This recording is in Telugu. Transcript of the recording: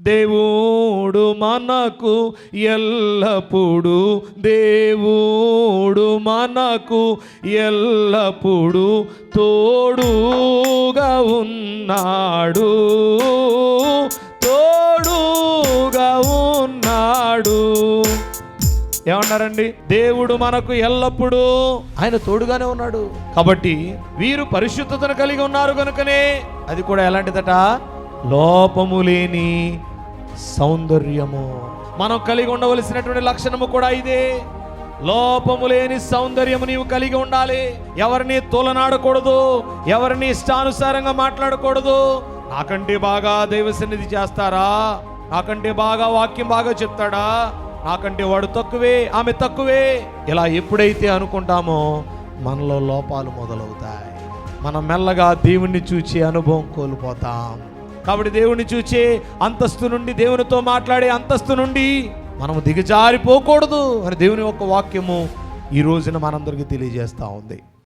దేవుడు మనకు ఎల్లప్పుడు దేవుడు మనకు ఎల్లప్పుడు తోడుగా ఉన్నాడు. తోడుగా ఉన్నాడు. ఏమన్నారండి? దేవుడు మనకు ఎల్లప్పుడూ ఆయన తోడుగానే ఉన్నాడు. కాబట్టి వీరు పరిశుద్ధతను కలిగి ఉన్నారు కనుకనే. అది కూడా ఎలాంటిదట? లోపము లేని సౌందర్యము. మనం కలిగి ఉండవలసినటువంటి లక్షణము కూడా ఇదే. లోపము లేని సౌందర్యము నీవు కలిగి ఉండాలి. ఎవరిని తోలనాడకూడదు ఎవరిని ఇష్టానుసారంగా మాట్లాడకూడదు. నాకంటే బాగా దైవ సన్నిధి చేస్తారా? నాకంటే బాగా వాక్యం బాగా చెప్తాడా? నాకంటే వాడు తక్కువే ఆమె తక్కువే. ఇలా ఎప్పుడైతే అనుకుంటామో మనలో లోపాలు మొదలవుతాయి. మనం మెల్లగా దేవుణ్ణి చూచి అనుభవం కోల్పోతాం. కాబట్టి దేవుని చూచే అంతస్తు నుండి దేవునితో మాట్లాడే అంతస్తు నుండి మనము దిగజారిపోకూడదు అని దేవుని యొక్క వాక్యము ఈ రోజున మనందరికీ తెలియజేస్తూ ఉంది.